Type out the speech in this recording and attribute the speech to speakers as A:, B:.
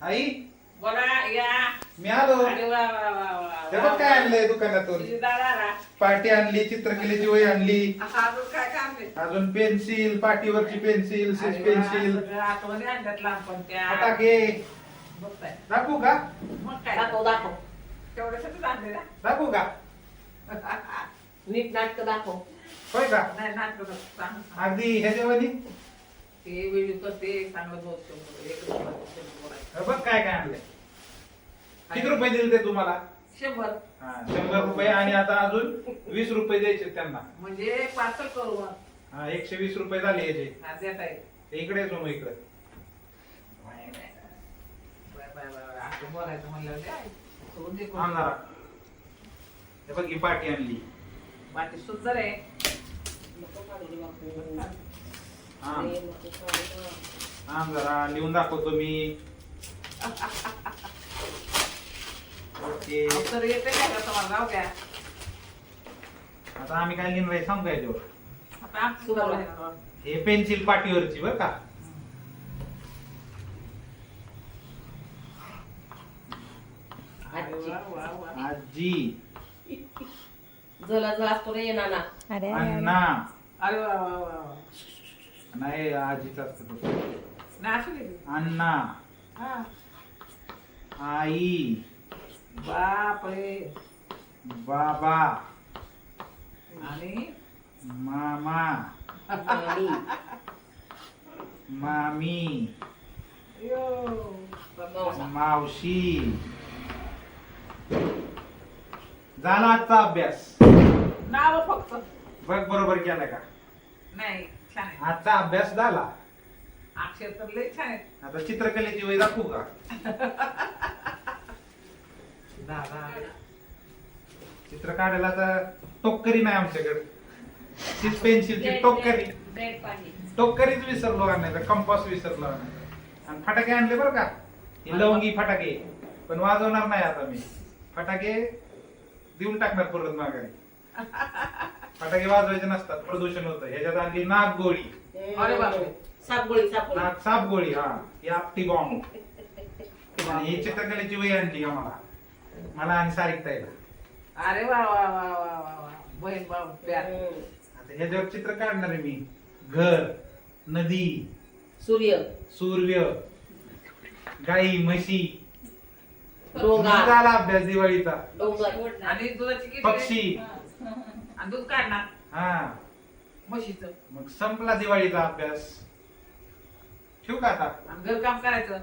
A: आई?
B: बोला या.
A: मी आलो.
B: अरे वा वा वा वा
A: ते बघ काय आणलंय दुकानातून? पाटी आणली चित्रकलेची वही आणली.
B: अजून काय काम आहे
A: अजून पेन्सिल पाटीवरची पेन्सिल सिस पेन्सिल.
B: आठवणी लहानपणच्या
A: फटाके.
B: बघताय.
A: दाखवू का?
B: मग काय?
C: दाखव दाखव.
B: तेवढ्यासाठी आणले ना?
A: दाखवू का?
C: नीट नाटक दाखव.
A: होय का?
B: नाही नाटक सांग.
A: अगदी ह्याच्यामध्ये
B: ते व्हिडिओ करते चांगलं बोलतो एक रुपया, शंभर आहे.
A: हे बघ काय काय आणलंय किती रुपये दिले ते तुम्हाला
B: शंभर
A: हा, शंभर रुपये आणि आता अजून वीस रुपये द्यायचे त्यांना
B: म्हणजे पार्सल करू मग.
A: हा, एकशे वीस रुपये झाले याचे
B: हा, देत आहे
A: ते इकडे येतो मग इकडे
B: bye, bye, bye, bye, bye. असं बोलायचं म्हणलं द्या. करून दे, करून
A: हा
B: दे.
A: जरा हे बघ ही पाटी आणली
B: बाकी सुंदर आहे.
A: हा. हा जरा लिहून दाखवतो मी ओके
B: अहो, तर येते काय का तुम्हाला जाऊ द्या
A: आता आम्ही काय लिहिणार सांगू का याच्यावर
B: आता आमचं सुरू आहे.
A: हे पेन्सिल पाटीवरची बरं का
B: अरे वा, वा, वा.
A: आजी
C: जला जला असतो रे नाना
D: अरे
A: अण्णा
B: अरे वा, वा, वा, वा.
A: नाही आजीच असतं.
B: नाही असू दे.
A: अण्णा
B: हा.
A: आई
B: बाप रे
A: बाबा.
B: आणि?
A: मामा.
C: मामी.
A: मावशी. झाला आजचा अभ्यास.
B: नाव फक्त.
A: बघ बरोबर केला का?
B: नाही छान आहे.
A: आजचा अभ्यास झाला.
B: अक्षर तर लय छान आहे
A: आता चित्रकलेची वय दाखवू का?
B: दादा.
A: चित्र काढायला तर टोकरी नाही आमच्याकडे. सिस पेन्सिलची टोकरी.
C: ब्रेड पाणी
A: टोकरीच विसरलो आणायचं कंपास विसरलो आणायचं आणि फटाके आणले बरं का? हे लवंगी फटाके. पण वाजवणार नाही आता मी. फटाके देऊन टाकणार परत माघारी. फटाके वाजवायचे नसतात प्रदूषण होतं. ह्याच्यात आणली नागगोळी.
B: अरे बापरे.
C: सापगोळी सापगोळी.
A: नाग सापगोळी हा. ही आपटी बॉम्ब आणि ही चित्रकलेची वही आणली आम्हाला मला? आणि सारिक ताईला.
B: अरे वा वा वा वा वा वा. बहीण भाऊ प्यार.
C: हम्म.
A: आता ह्याच्यावर चित्र काढणार आहे मी. घर नदी
C: सूर्य.
A: सूर्य गाई म्हशी.
C: डोंगर.
A: झाला अभ्यास दिवाळीचा.
C: डोंगर.
B: आणि दुधाची किती?
A: पक्षी.
B: आणि दूध काढणार?
A: हा.
B: म्हशीचं.
A: मग संपला दिवाळीचा अभ्यास. ठेवू का आता?
B: आणि घर काम करायचं.